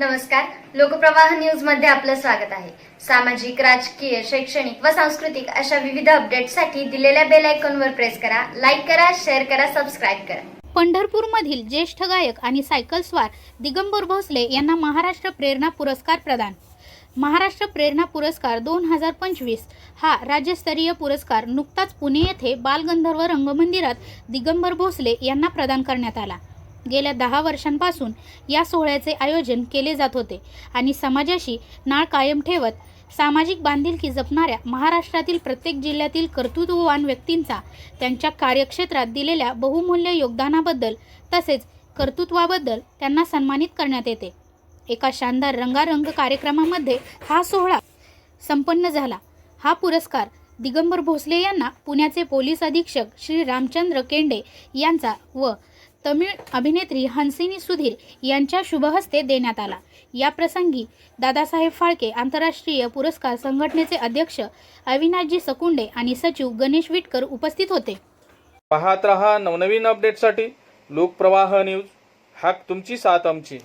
नमस्कार. लोकप्रवाह न्यूजमध्ये आपलं स्वागत आहे. सामाजिक राजकीय शैक्षणिक व सांस्कृतिक अशा विविध अपडेटसाठी दिलेल्या बेल आयकॉनवर प्रेस करा लाईक करा शेअर करा सबस्क्राईब करा. पंढरपूरमधील ज्येष्ठ गायक आणि सायकल स्वार दिगंबर भोसले यांना महाराष्ट्र प्रेरणा पुरस्कार प्रदान. महाराष्ट्र प्रेरणा पुरस्कार दोन हजार पंचवीस हा राज्यस्तरीय पुरस्कार नुकताच पुणे येथे बालगंधर्व रंगमंदिरात दिगंबर भोसले यांना प्रदान करण्यात आला. गेल्या दहा वर्षांपासून या सोहळ्याचे आयोजन केले जात होते आणि समाजाशी नाळ कायम ठेवत सामाजिक बांधिलकी जपणाऱ्या महाराष्ट्रातील प्रत्येक जिल्ह्यातील कर्तृत्ववान व्यक्तींचा त्यांच्या कार्यक्षेत्रात दिलेल्या बहुमूल्य योगदानाबद्दल तसेच कर्तृत्वाबद्दल त्यांना सन्मानित करण्यात येते. एका शानदार रंगारंग कार्यक्रमामध्ये हा सोहळा संपन्न झाला. हा पुरस्कार दिगंबर भोसले यांना पुण्याचे पोलीस अधीक्षक श्री रामचंद्र केंडे यांचा व तमिळ अभिनेत्री हंसिनी सुधीर यांच्या शुभहस्ते देण्यात आला. या प्रसंगी दादासाहेब फाळके आंतरराष्ट्रीय पुरस्कार संघटनेचे अध्यक्ष अविनाशजी सकुंडे आणि सचिव गणेश विटकर उपस्थित होते. पाहत रहा नवनवीन अपडेटसाठी लोकप्रवाह न्यूज हाक तुमची साथ आमची.